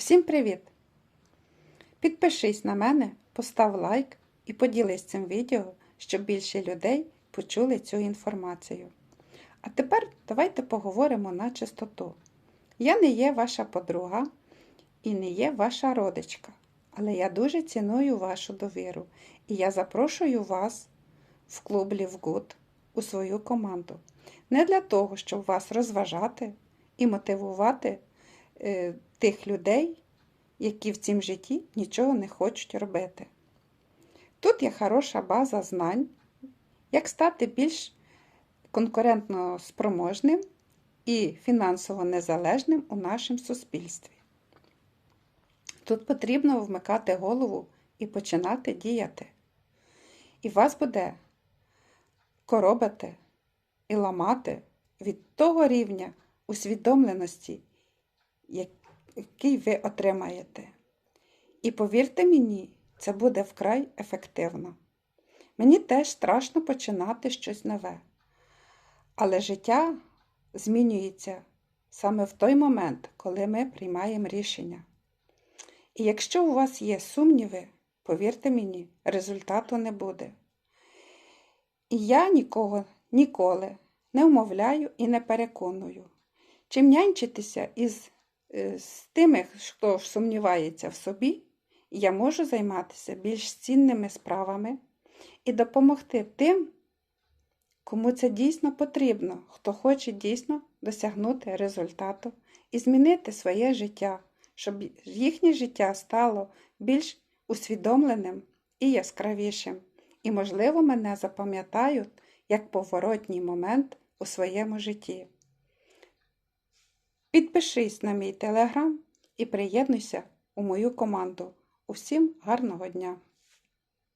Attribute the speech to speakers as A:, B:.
A: Всім привіт! Підпишись на мене, постав лайк і поділись цим відео, щоб більше людей почули цю інформацію. А тепер давайте поговоримо на чистоту. Я не є ваша подруга і не є ваша родичка, але я дуже ціную вашу довіру і я запрошую вас в клуб Лівгуд у свою команду. Не для того, щоб вас розважати і мотивувати е, тих людей, які в цім житті нічого не хочуть робити. Тут є хороша база знань, як стати більш конкурентно спроможним і фінансово незалежним у нашому суспільстві. Тут потрібно вмикати голову і починати діяти. І вас буде коробити і ламати від того рівня усвідомленості, який ви отримаєте. І повірте мені, це буде вкрай ефективно. Мені теж страшно починати щось нове. Але життя змінюється саме в той момент, коли ми приймаємо рішення. І якщо у вас є сумніви, повірте мені, результату не буде. І я нікого ніколи не вмовляю і не переконую. Чим нянчитися із з тими, хто сумнівається в собі, я можу займатися більш цінними справами і допомогти тим, кому це дійсно потрібно, хто хоче дійсно досягнути результату і змінити своє життя, щоб їхнє життя стало більш усвідомленим і яскравішим. І, можливо, мене запам'ятають як поворотній момент у своєму житті. Підпишись на мій телеграм і приєднуйся у мою команду. Усім гарного дня!